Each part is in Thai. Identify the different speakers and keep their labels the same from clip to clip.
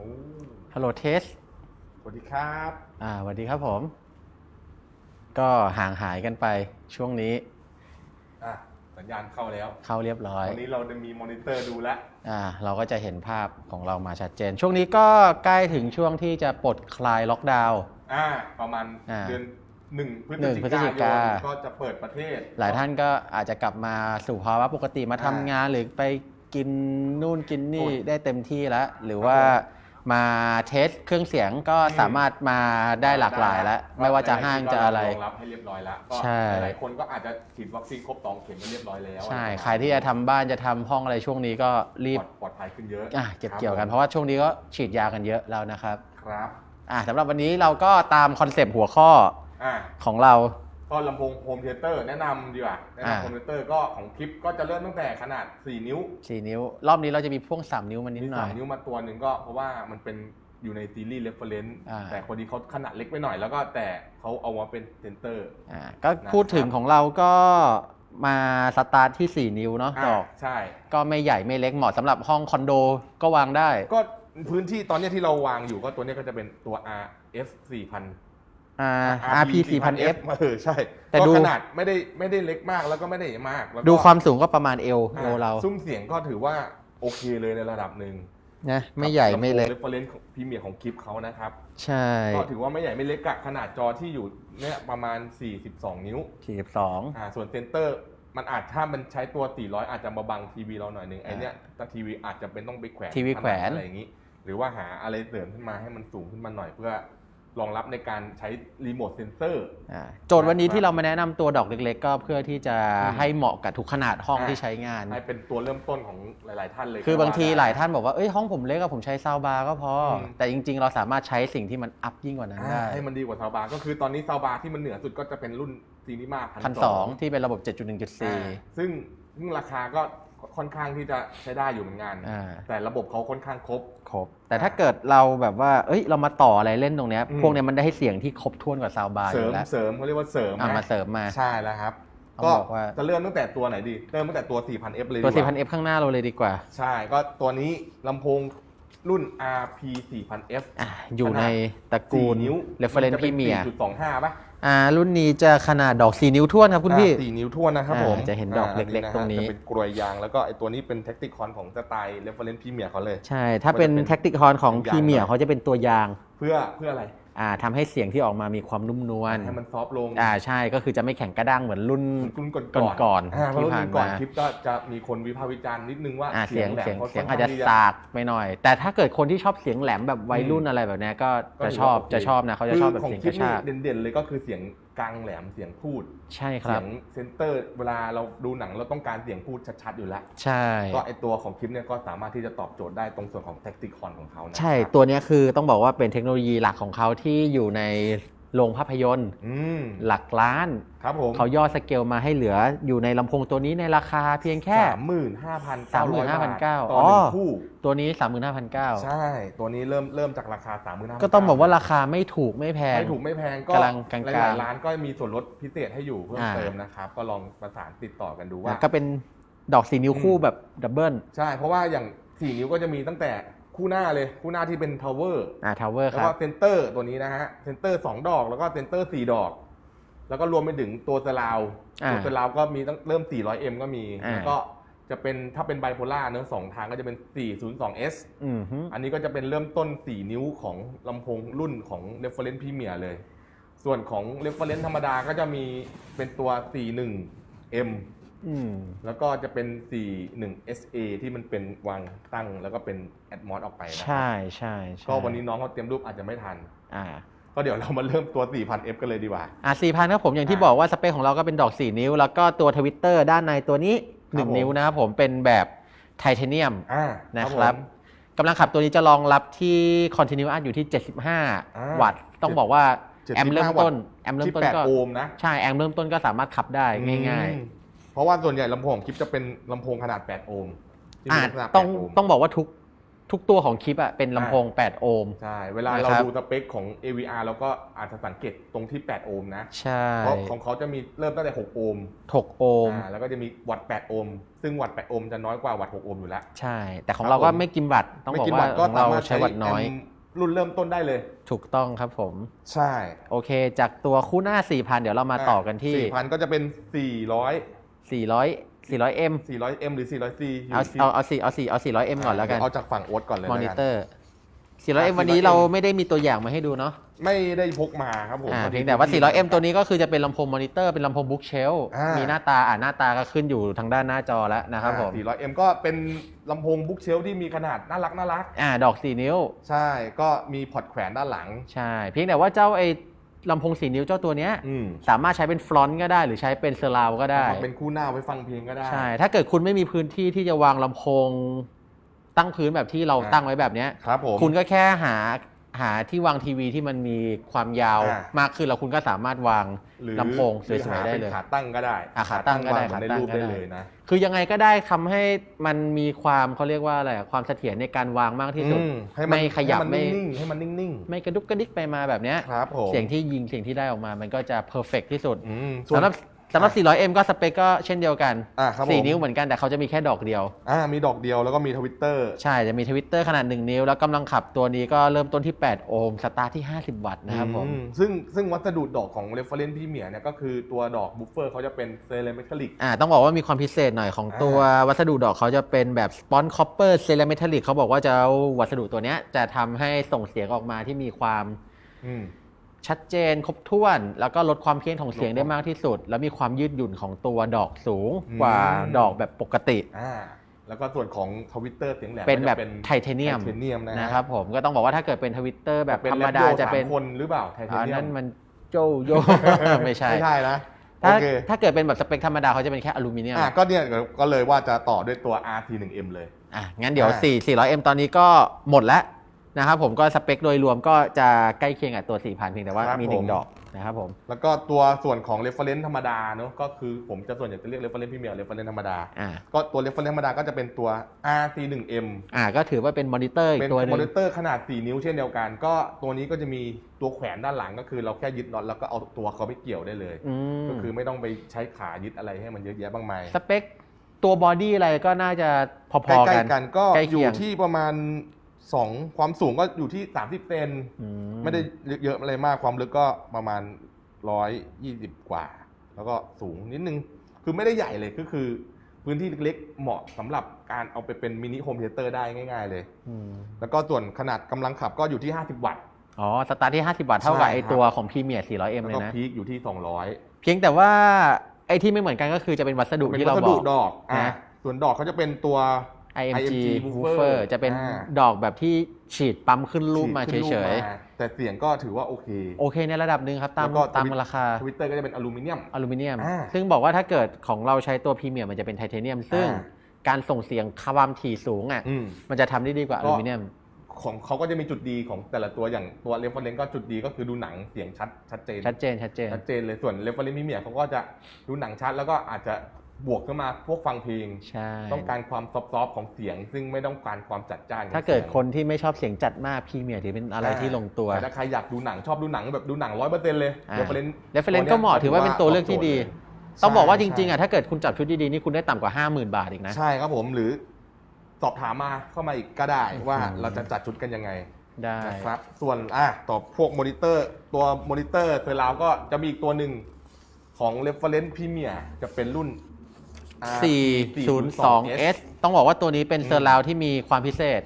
Speaker 1: อ้
Speaker 2: ฮัลโหลเทส
Speaker 1: สวัสดีครับ
Speaker 2: อ่าสวัสดีครับผม ก็ห่างหายกันไปช่วงนี้
Speaker 1: อะสัญญาณเข้าแล้ว
Speaker 2: เข้าเรียบร้อย
Speaker 1: วันนี้เราจะมีมอนิเตอร์ดูแล้ว
Speaker 2: อ่า เราก็จะเห็นภาพของเรามาชัดเจน ช่วงนี้ก็ใกล้ถึงช่วงที่จะปลดคลายล็อกดาวน์
Speaker 1: อ่า ประมาณ
Speaker 2: อ่า
Speaker 1: เดือนหนึ่งพฤศ
Speaker 2: หนึ่ง
Speaker 1: จิ
Speaker 2: พฤศจิ
Speaker 1: กาย
Speaker 2: กา
Speaker 1: นก็จะเปิดประเทศ
Speaker 2: หลายท่านก็อาจจะกลับมาสู่ภาวะปกติมาทำ
Speaker 1: อ่าง
Speaker 2: งานหรือไปกินนู่นกินนี่
Speaker 1: โอ้ย
Speaker 2: ได้เต็มที่แล้ว หรือว่า
Speaker 1: ครับผ ม
Speaker 2: มาเทสเครื่องเสียงก็
Speaker 1: อืม
Speaker 2: สามารถมาได้หลากหลายแล้ว ไม่ว่าจะห้างจะอะไร
Speaker 1: รองรับให้เรียบร้อยแล้วก็
Speaker 2: ใช่
Speaker 1: หลายๆคนก็อาจจะฉีดวัคซีนครบสองเข็มกันเรียบร้อยแล้ว
Speaker 2: ใช่
Speaker 1: อะไประมาณ
Speaker 2: ใครที่จะทำบ้านจะทำห้องอะไรช่วงนี้ก็รีบ
Speaker 1: ปลอดปลอดภัยขึ้นเยอะ
Speaker 2: อะเก็บเกี่ยวกัน
Speaker 1: ค
Speaker 2: เพ
Speaker 1: รับ
Speaker 2: ราะว่าช่วงนี้ก็ฉีดยากันเยอะแล้วนะครับ
Speaker 1: ครับ
Speaker 2: อะสำหรับวันนี้เราก็ตามคอนเซปต์หัวข้อ
Speaker 1: อะ
Speaker 2: ของเรา
Speaker 1: ก็ลำโพงโฮมเทเตอร์แนะนำดีกว่าแนะ
Speaker 2: อ่า
Speaker 1: นำโฮมเทเตอร์ก็ของคลิปก็จะเริ่มตั้งแต่ขนาด 4 นิ้ว
Speaker 2: 4นิ้ว รอบนี้เราจะมีพ่วง3นิ้วมานิด
Speaker 1: มี
Speaker 2: หน่อ
Speaker 1: สายมนิ้วมาตัวหนึ่งก็เพราะว่ามันเป็นอยู่ในซีรีส์เรฟเฟรนซ์
Speaker 2: อ่า
Speaker 1: แต่คนนี้เขาขนาดเล็กไปหน่อยแล้วก็แต่เขาเอามาเป็นเซนเตอร์
Speaker 2: อะก็พูดถึงของเราก็มาสตาร์ทที่ 4 นิ้วเนาะดอก
Speaker 1: ใช่
Speaker 2: ก็ไม่ใหญ่ไม่เล็กเหมาะสำหรับห้องคอนโดก็วางได้
Speaker 1: ก็พื้นที่ตอนเนี้ยที่เราวางอยู่ก็ตัวเนี้ยก็จะเป็นตัว RF 4000
Speaker 2: อ่า RP 4000F
Speaker 1: เออใช่
Speaker 2: แต่
Speaker 1: ก็
Speaker 2: ดู
Speaker 1: ขนาดไม่ได้ไม่ได้เล็กมากแล้วก็ไม่ได้ใหญ่มากแล้วก็
Speaker 2: ดูความสูงก็ประมาณเอว
Speaker 1: อ่า
Speaker 2: โอเรา
Speaker 1: ซุ้มเสียงก็ถือว่าโอเคเลยในระดับหนึ่ง
Speaker 2: นะไม่ใหญ่ไม่เล็ก
Speaker 1: เรฟเฟรนซ์ของพรีเมียร์ของคลิปเขานะครับ
Speaker 2: ใช่
Speaker 1: ก็ถือว่าไม่ใหญ่ไม่เล็กอะขนาดจอที่อยู่เนี่ยประมาณ 42 นิ้ว
Speaker 2: 42
Speaker 1: อ่าส่วนเซนเตอร์มันอาจถ้ามันใช้ตัว 400 อาจจะมาบังทีวีเราหน่อยหนึงไอเนี้ยแต่ทีวีอาจจะเป็นต้องไปแขวน
Speaker 2: ทีวีแขวน
Speaker 1: อะไรอย่างนี้ หรือว่าหาอะไรเสริมขึ้นมาให้มันสูงขึ้นมาหน่อยเพื่อ รองรับในการใช้รีโมทเซนเซอร์
Speaker 2: อ่าโจทย์วันนี้ที่เรามาแนะนำตัวดอกเล็กๆ ก็เพื่อที่จะ
Speaker 1: อืม
Speaker 2: ให้เหมาะกับทุกขนาดห้อง
Speaker 1: อ่า
Speaker 2: ที่ใช้งาน
Speaker 1: ให้เป็นตัวเริ่มต้นของหลาย ๆ ท่านเลย
Speaker 2: คือบางที
Speaker 1: ก็ว่ได้
Speaker 2: หลายท่านบอกว่า เอ้ยห้องผมเล็กอะผมใช้ซาวบาร์ก็พออ
Speaker 1: ม
Speaker 2: แต่จริง ๆ เราสามารถใช้สิ่งที่มันอัพยิ่งกว่านั้น
Speaker 1: อ่า
Speaker 2: ได้
Speaker 1: ให้มันดีกว่าซาวบาร์ก็คือตอนนี้ซาวบาร์ที่มันเหนือสุดก็จะเป็นรุ่นซีนิมา
Speaker 2: พันสองที่เป็นระบบ
Speaker 1: อ่า
Speaker 2: 7.1.4
Speaker 1: ซึ่งซึ่งราคาก็ ค่อนข้างที่จะใช้ได้อยู่เหมือนกัน
Speaker 2: อ่า
Speaker 1: แต่ระบบเขาค่อนข้างครบ
Speaker 2: ครบ แต่ถ้าเกิดเราแบบว่า เอ้ย เรามาต่ออะไรเล่นตรงเนี้ย
Speaker 1: อืม
Speaker 2: พวกเนี้ยมันได้ให้เสียงที่ครบถ้วนกว่าซาวบาร์
Speaker 1: เส
Speaker 2: อ
Speaker 1: ริม
Speaker 2: ยู่แล้ว
Speaker 1: เสริมเขาเรียกว่าเสริม
Speaker 2: อะ
Speaker 1: นะ
Speaker 2: มาเสริมมา
Speaker 1: ใช่แล้วครับ
Speaker 2: ต้อง
Speaker 1: ก็
Speaker 2: บอกว่า
Speaker 1: จะเริ่มตั้งแต่ตัวไหนดี เริ่มตั้งแต่ตัว 4000F เลย
Speaker 2: ตัว
Speaker 1: ดีกว่า
Speaker 2: 4,000F ข้างหน้าเราเลยดีกว่า
Speaker 1: ใช่ก็ตัวนี้ลำโพงรุ่น RP 4000F
Speaker 2: อะอยู่ในตระกูล
Speaker 1: 4นิ้ว
Speaker 2: Reference
Speaker 1: จะเป็น
Speaker 2: Premier
Speaker 1: 4.25ป่ะ
Speaker 2: อ่ารุ่นนี้จะขนาดดอก 4 นิ้วท้วนครับคุณพี่
Speaker 1: อ่า4นิ้วท้วนนะครับผม
Speaker 2: อ่าจะเห็นดอกเล็กๆาตรงนี้
Speaker 1: จะเป็นกลวยยางแล้วก็ไอตัวนี้เป็นแท็กติคอนของสไตล์ Reference Premier เขาเลย
Speaker 2: ใช่ ถ้าเป็น
Speaker 1: มันจะเป็น
Speaker 2: แท็กติคอนของ
Speaker 1: ยาง
Speaker 2: พรีเมีย
Speaker 1: หน่อย
Speaker 2: เขาจะเป็นตัวยาง
Speaker 1: เพื่อเพื่ออะไร
Speaker 2: อ่าทำให้เสียงที่ออกมามีความนุ่มนวล
Speaker 1: ให้มันซอฟต์ลง
Speaker 2: อ่าใช่ก็คือจะไม่แข็งกระด้างเหมือนรุ่น
Speaker 1: รุ่นก่อน
Speaker 2: ก่อนๆ
Speaker 1: อ่าเพราะ
Speaker 2: ที่
Speaker 1: รุ่
Speaker 2: ผ่าน
Speaker 1: นก่อน
Speaker 2: มา
Speaker 1: คลิปก็จะมีคนวิพากษ์วิจารณ์นิดนึงว่า
Speaker 2: อ่าเสียง
Speaker 1: แหลม
Speaker 2: เสียง
Speaker 1: ค่น
Speaker 2: เสียง
Speaker 1: ข้
Speaker 2: อาจจะ
Speaker 1: ที่
Speaker 2: สากไปหน่อย แต่ถ้าเกิดคนที่ชอบเสียงแหลมแบบวัยรุ่นอะไรแบบเนี้ยก็
Speaker 1: ก็
Speaker 2: จะ
Speaker 1: ถื
Speaker 2: ชอบ
Speaker 1: ว่าโเค
Speaker 2: จะชอบนะเขาจะชอบแบบ
Speaker 1: ข
Speaker 2: เสียง
Speaker 1: ค
Speaker 2: ก
Speaker 1: ลิ
Speaker 2: ระ
Speaker 1: ป
Speaker 2: ชาก
Speaker 1: นี่เด่นๆเลยก็คือเสียงกลางแหลมเสียงพูด
Speaker 2: ใช่ค
Speaker 1: เสี
Speaker 2: รั
Speaker 1: ย
Speaker 2: บ
Speaker 1: งเซนเตอร์ เวลาเราดูหนังเราต้องการเสียงพูดชัดๆอยู่แล้ว
Speaker 2: ใช่
Speaker 1: ก็ไอตัวของคลิปเนี่ยก็สามารถที่จะตอบโจทย์ได้ตรงส่วนของแท็กติคอนของเขานะ
Speaker 2: ใช่
Speaker 1: ครับ
Speaker 2: ตัวเนี้ยคือต้องบอกว่าเป็นเทคโนโลยีหลักของเขาที่อยู่ใน โรงภาพยนตร์
Speaker 1: อืม
Speaker 2: หลักล้าน
Speaker 1: ครับผม
Speaker 2: เขาย่อสเกลมาให้เหลืออยู่ในลำโพงตัวนี้ในราคาเพียงแค่
Speaker 1: สามหมื่นห้าพันเก้าร้อยบาท
Speaker 2: 35,900
Speaker 1: ต่อหนึ่
Speaker 2: อ๋
Speaker 1: ง
Speaker 2: อ
Speaker 1: คู่
Speaker 2: ตัวนี้35,900
Speaker 1: ใช่ ตัวนี้เริ่มเริ่มจากราคาสามหมื่นห้า
Speaker 2: ก็ต้องบอกว่าราคาไม่ถูกไม่แพง
Speaker 1: ไม่ถูกไม่แพงก็
Speaker 2: กำลังกลางๆ
Speaker 1: หลายๆร้านก็มีส่วนลดพิเศษให้อยู่เพิ่ม
Speaker 2: อ่า
Speaker 1: เติมนะครับ ก็ลองประสานติดต่อกันดูว่า
Speaker 2: ก็เป็นดอกสีนิ้วคู่
Speaker 1: อืม
Speaker 2: แบบดับเบิล
Speaker 1: ใช่ เพราะว่าอย่าง 4 นิ้วก็จะมีตั้งแต่ คู่หน้าเลยคู่หน้าที่เป็นทาวเวอร์
Speaker 2: อ่าทาวเวอร์
Speaker 1: แล้ว
Speaker 2: ครั
Speaker 1: ก็
Speaker 2: บ
Speaker 1: เซนเตอร์ตัวนี้นะฮะเซนเตอร์2ดอกแล้วก็เซนเตอร์4ดอก แล้วก็รวมไปถึงตัวสลาว
Speaker 2: อ่า
Speaker 1: ตัวสลาวก็มีตั้งเริ่ม 400M ก็มี
Speaker 2: อ่า
Speaker 1: แล้วก็จะเป็นถ้าเป็นไบโพล่าเนื้อะสองทางก็จะเป็น 402S
Speaker 2: อืมฮึ
Speaker 1: อันนี้ก็จะเป็นเริ่มต้น 4 นิ้วของลำโพงรุ่นของ Reference Premier เลย ส่วนของ Reference ธรรมดาก็จะมีเป็นตัว 41M
Speaker 2: อืม
Speaker 1: แล้วก็จะเป็น 41 SA ที่มันเป็นวางตั้งแล้วก็เป็น Atmos ออกไปนะครั
Speaker 2: ใช่ใช่ใช่
Speaker 1: ก็วันนี้น้องเขาเตรียมรูปอาจจะไม่ทัน
Speaker 2: อ่า
Speaker 1: ก็เดี๋ยวเรามาเริ่มตัว 4000F กันเลยดีกว่า
Speaker 2: อ่าสี่พันครับผมอย่างที่
Speaker 1: อ่า
Speaker 2: บอกว่าสเปคของเราก็เป็นดอก 4 นิ้ว แล้วก็ตัวทวิตเตอร์ด้านในตัวนี้
Speaker 1: ครับผม
Speaker 2: 1 นิ้วนะครับผมเป็นแบบไทเทเนียม
Speaker 1: อ่า
Speaker 2: นะครับ
Speaker 1: ผม
Speaker 2: กำลังขับตัวนี้จะรองรับที่ Continuous อยู่ที่75 วัตต์ ต้องบอกว่า
Speaker 1: 75
Speaker 2: แอมป์เริ่มต้นแอมป์เริ่
Speaker 1: ที่
Speaker 2: มต้นก็
Speaker 1: 8โอห์มนะ
Speaker 2: ใช่ แอมป์เริ่มต้นก็สามารถขับได้ง่าย
Speaker 1: อืม เพราราะว่าส่วนใหญ่ลำโพงของคลิปจะเป็นลำโพงขนาด 8 โอห์มที่
Speaker 2: ๆอ่า
Speaker 1: มีลักษณะ
Speaker 2: ต้อง
Speaker 1: 8โห์ม
Speaker 2: ต้องบอกว่าทุกทุกตัวของคลิปอะเป็นลำโพง 8 โอห์ม
Speaker 1: ใช่ เวลา
Speaker 2: นะ
Speaker 1: เรา
Speaker 2: ครับ
Speaker 1: ดูสเปคของ AVR เราก็อาจจะสังเกตตรงที่ 8 โอห์มนะ
Speaker 2: ใช่
Speaker 1: เพราะของเขาจะมีเริ่มตั้งแต่ 6 โอห์ม
Speaker 2: 6โอห์ม
Speaker 1: อ่าแล้วก็จะมีวัตต์ 8 โอห์ม ซึ่งวัตต์ 8 โอห์มจะน้อยกว่าวัตต์ 6 โอห์มอยู่แล้ว
Speaker 2: ใช่ แต่ของ
Speaker 1: ครับ
Speaker 2: เราก็
Speaker 1: ผม
Speaker 2: ไม่กินวัตต์ต้อง
Speaker 1: ไม่
Speaker 2: บอก
Speaker 1: กิน
Speaker 2: ว่า
Speaker 1: วัตต์ก็
Speaker 2: ของเรา
Speaker 1: สามารถ
Speaker 2: ใช้วัตต์น้อย
Speaker 1: แมรุ่นเริ่มต้นได้เลย
Speaker 2: ถูกต้องครับผม
Speaker 1: ใช่
Speaker 2: โอเค จากตัวคู่หน้า 4,000 เดี๋ยวเรามาต่อกันที่
Speaker 1: 4,000 ก็จะเป็น 400
Speaker 2: 400 400M
Speaker 1: 400M หรือ 400C อยู่
Speaker 2: เอา
Speaker 1: ที่
Speaker 2: เอาเอา4เอา4เอา 400M ก่อนแล้วกัน
Speaker 1: เอาจากฝั่งโอ๊ตก่อนเลย
Speaker 2: มอ
Speaker 1: แล้ว
Speaker 2: นิ
Speaker 1: กัน
Speaker 2: เตอร์ 400M วันนี้
Speaker 1: 400M
Speaker 2: เราไม่ได้มีตัวอย่างมาให้ดูเนาะ
Speaker 1: ไม่ได้พกมาครับผม
Speaker 2: อ่า
Speaker 1: พอดี
Speaker 2: เพียงแต่ว่า 400M ตัวนี้ก็คือจะเป็นลำโพงมอนิเตอร์เป็นลำโพงบุ๊กเชล
Speaker 1: อ่ามี
Speaker 2: มีหน้าตาอ่าหน้าตาก็ขึ้นอยู่ทางด้านหน้าจอแล้วนะครับผม
Speaker 1: อ่า 400M ก็เป็นลำโพงบุ๊กเชลที่มีขนาดน่ารักน่ารัก
Speaker 2: อ่าดอก4นิ้ว
Speaker 1: ใช่ก็มีพอร์ตแขวนด้านหลัง
Speaker 2: ใช่ เพียงแต่ว่าเจ้าไอ้ ลำโพง4นิ้วเจ้าตัวเนี้ย
Speaker 1: อืม
Speaker 2: สามารถใช้เป็นฟลอนต์ก็ได้ หรือใช้เป็นเซอร์ราวก็ได้
Speaker 1: มาเป็นคู่หน้าไว้ฟังเพลงก็ได้
Speaker 2: ใช่ ถ้าเกิดคุณไม่มีพื้นที่ที่จะวางลำโพงตั้งพื้นแบบที่เรา
Speaker 1: อ่า
Speaker 2: ตั้งไว้แบบเนี้ย
Speaker 1: ครับผม
Speaker 2: คุณก็แค่หา หาที่วางทีวีที่มันมีความยาว
Speaker 1: อ่ามา
Speaker 2: กขึ้นแล้วคุณก็สามารถวาง
Speaker 1: หรือ
Speaker 2: ลำโพงส
Speaker 1: หรือ
Speaker 2: วย
Speaker 1: หา
Speaker 2: ๆได้
Speaker 1: เป็น
Speaker 2: เลย
Speaker 1: ขาตั้งก็ได้
Speaker 2: อะขาตั้งก็ได้
Speaker 1: วเหมือนใน
Speaker 2: ขาตั้ง
Speaker 1: รูป
Speaker 2: ก็
Speaker 1: ได้
Speaker 2: ได้
Speaker 1: เลยนะ
Speaker 2: คือยังไงก็ได้ทำให้มันมีความเขาเรียกว่าอะไรอะความเสถียรในการวางมากที่สุด
Speaker 1: อืมให้มัน
Speaker 2: ไม่ขยับ
Speaker 1: ให้มัน
Speaker 2: ไม่
Speaker 1: นิ่งๆให้มันนิ่ง
Speaker 2: ไม่กระดุกกระดิกไปมาแบบเนี้ย
Speaker 1: ๆครับผม
Speaker 2: เสียงที่ยิงเสียงที่ได้ออกมา มันก็จะเพอร์เฟกที่สุด
Speaker 1: อืมส่วน
Speaker 2: สำหรับ สำหรับ 400M ก็สเปคก็เช่นเดียวกัน
Speaker 1: อะครับผม
Speaker 2: 4 นิ้วเหมือนกันแต่เขาจะมีแค่ดอกเดียว
Speaker 1: อ่ามีดอกเดียวแล้วก็มีทวิตเตอร์
Speaker 2: ใช่ จะมีทวิตเตอร์ขนาด 1 นิ้ว แล้วกำลังขับตัวนี้ก็เริ่มต้นที่ 8 โอห์มสตาร์ทที่ 50 วัตต์นะครับผม
Speaker 1: ซึ่งซึ่งวัสดุดอกของ Reference Premier เนี่ยก็คือตัวดอกบูฟเฟอร์เขาจะเป็นเซเลเมทัลลิก
Speaker 2: อ่าต้องบอกว่ามีความพิเศษหน่อยของตัววัสดุดอกเขาจะเป็นแบบสปอนคอปเปอร์เซรามิทัลลิกเขาบอกว่าจะเอาวัสดุตัวเนี้ยจะทำให้ส่งเสียงออกมาที่มีความ
Speaker 1: อืม
Speaker 2: ชัดเจนครบถ้วน แล้วก็ลดความเพี้ยนของเสียงได้มากที่สุด แล้วมีความยืดหยุ่นของตัวดอกสูง
Speaker 1: อืม
Speaker 2: กว่าดอกแบบปกติ
Speaker 1: อ่าแล้วก็ส่วนของทวิตเตอร์เสียงแหลม
Speaker 2: เป็นแบบ
Speaker 1: ก็จะ
Speaker 2: ไทเทเนียม
Speaker 1: ไทเทเนียมนะฮ
Speaker 2: นะครับผมก็ต้องบอกว่าถ้าเกิดเป็นทวิตเตอร์แบบ
Speaker 1: เป็น
Speaker 2: ธรร
Speaker 1: เล
Speaker 2: ม
Speaker 1: ฟ
Speaker 2: ดา
Speaker 1: โย
Speaker 2: จะ
Speaker 1: สาม
Speaker 2: เป็น
Speaker 1: คนหรือเปล่าไทเท
Speaker 2: อัน
Speaker 1: เนีย
Speaker 2: นั้
Speaker 1: ม
Speaker 2: นมันโจโย ไม่ใช่
Speaker 1: ไม่ใช่นะ
Speaker 2: ถ้า
Speaker 1: โอเค
Speaker 2: ถ้าเกิดเป็นแบบสเปคธรรมดาเขาจะเป็นแค่อลูมิเนียม
Speaker 1: อะก็เนี่ยก็เลยว่าจะต่อด้วยตัว RT1M เลย
Speaker 2: อะงั้นเดี๋ยว
Speaker 1: อ่า
Speaker 2: 4 400M ตอนนี้ก็หมดแล้ว นะครับผมก็สเปคโดยรวมก็จะใกล้เคียงกับตัว 4,000เพียงแต่ว่ามีหนึ่งดอกนะครับผม
Speaker 1: แล้วก็ตัวส่วนของ reference ธรรมดาเนอะก็คือผมจะส่วนใหญ่จะเรียก reference premier reference ธรรมดา
Speaker 2: อ่า
Speaker 1: ก็ตัว reference ธรรมดาก็จะเป็นตัว RT1M
Speaker 2: อ่าก็ถือว่าเป็นมอนิเตอร์อี
Speaker 1: เป็น
Speaker 2: กตัวหนึ
Speaker 1: ม
Speaker 2: ง
Speaker 1: อนิเตอร์ขนาด 4 นิ้วเช่นเดียวกัน ก็ตัวนี้ก็จะมีตัวแขวนด้านหลังก็คือเราแค่ยึดน็อตแล้วก็เอาตัวเขาไปเกี่ยวได้เลย
Speaker 2: อืม
Speaker 1: ก็คือไม่ต้องไปใช้ขายึดอะไรให้มันเยอะแยะบ้างมาย
Speaker 2: สเปคตัวบอดี้อะไรก็น่าจะพ
Speaker 1: ใก
Speaker 2: อๆ
Speaker 1: ล้
Speaker 2: กัน
Speaker 1: ๆกันก็
Speaker 2: ใกล้
Speaker 1: อ
Speaker 2: เคียง
Speaker 1: ยู่ที่ประมาณ 2ความสูงก็อยู่ที่30เซน
Speaker 2: อื
Speaker 1: ไม่ได้เยอะอะไรมากความลึกก็ประมาณ120กว่า แล้วก็สูงนิดนึง คือไม่ได้ใหญ่เลยก็คือ พื้นที่เล็กๆเหมาะสำหรับการเอาไปเป็นมินิโฮมเทเตอร์ได้ง่าย ๆ เลย
Speaker 2: อืม
Speaker 1: แล้วก็ส่วนขนาดกำลังขับก็อยู่ที่ 50 วัตต์
Speaker 2: อ๋อ สตาร์ทที่ 50 บาทเท่ากับ
Speaker 1: ใช่
Speaker 2: ไอ
Speaker 1: ครับ
Speaker 2: ตัวของพรีเมียร์ 400M
Speaker 1: แล้ว
Speaker 2: เลย
Speaker 1: ก็
Speaker 2: นะ
Speaker 1: พีคอยู่ที่ 200
Speaker 2: เพียงแต่ว่าไอที่ไม่เหมือนกันก็คือจะเป็นวัสดุ
Speaker 1: เป็น
Speaker 2: ที่
Speaker 1: วั
Speaker 2: เรา
Speaker 1: ส
Speaker 2: บ
Speaker 1: ดุ
Speaker 2: อก
Speaker 1: ดอกอะ
Speaker 2: นะ
Speaker 1: ส่วนดอกเขาจะเป็นตัว
Speaker 2: IMG
Speaker 1: IMG
Speaker 2: woofer
Speaker 1: woofer
Speaker 2: จะเป็น
Speaker 1: อ่า
Speaker 2: ดอกแบบที่ฉีดปั๊มขึ้นรูปมา
Speaker 1: ฉีด
Speaker 2: เฉ
Speaker 1: ขึ้นรูป
Speaker 2: ย
Speaker 1: มาแต่เสียงก็ถือว่าโอเค
Speaker 2: ๆโอเคในระดับหนึ่งครับ ตาม
Speaker 1: แล้วก็
Speaker 2: ตาม
Speaker 1: ทวิต
Speaker 2: ราคา
Speaker 1: ทวิตเตอร์ก็จะเป็นอลูมิเนียม
Speaker 2: อลูมิเนียม
Speaker 1: อ่า
Speaker 2: ซึ่งบอกว่าถ้าเกิดของเราใช้ตัวพรีเมียร์มันจะเป็นไทเทเนียม ซึ่ง
Speaker 1: อ่า
Speaker 2: การส่งเสียงความถี่สูงอะ
Speaker 1: อืม
Speaker 2: มันจะทำได้ดีกว่าอ
Speaker 1: ก็
Speaker 2: ลูมิเนียม
Speaker 1: ของเขาก็จะมีจุดดีของแต่ละตัวอย่างตัวเรฟเฟรนซ์ก็จุดดีก็คือดูหนังเสียงชัดชัดเจน
Speaker 2: ชัดเจนชัดเจน
Speaker 1: ชัดเจนเลยส่วนเรฟเฟรนซ์พิเมียเขาก็จะดูหนังชัดแล้วก็อาจจะ บวกขึ้นมาพวกฟังเพลง
Speaker 2: ใช่
Speaker 1: ต้องการความซอฟต์ๆของเสียง ซึ่งไม่ต้องการความจัดจ้านของ
Speaker 2: ถ้าเกิด
Speaker 1: สียง
Speaker 2: คนที่ไม่ชอบเสียงจัดมากพรีเมียร์ถือเป็นอะไรที่ลงตัว
Speaker 1: แต่ถ้าใครอยากดูหนังชอบดูหนังแบบดูหนังร้อยเปอร์เซ็นต์เลย
Speaker 2: อ่า
Speaker 1: เรฟเฟรนซ์
Speaker 2: reference ก็เหมาะถือว่าเป็นตัวเลือกที่ดี ต้องบอกว่าจริงๆ
Speaker 1: อะ
Speaker 2: อะถ้าเกิดคุณจับชุดดีๆนี่คุณได้ต่ำกว่า 50,000 บาทอีกนะ
Speaker 1: ใช่ครับผมหรือสอบถามมาเข้ามาอีกก็ได้ว่า
Speaker 2: อืม
Speaker 1: เราจะจัดชุดกันยังไง
Speaker 2: ได้
Speaker 1: นะครับ ส่วนอะต่อพวกมอนิเตอร์ ตัวมอนิเตอร์เซอร์ราวก็จะมีอีกตัวหนึ่งของ Reference Premier จะเป็นรุ่น
Speaker 2: 402S ต้องบอกว่าตัวนี้เป็นเซอร์ราวที่มีความพิเศษ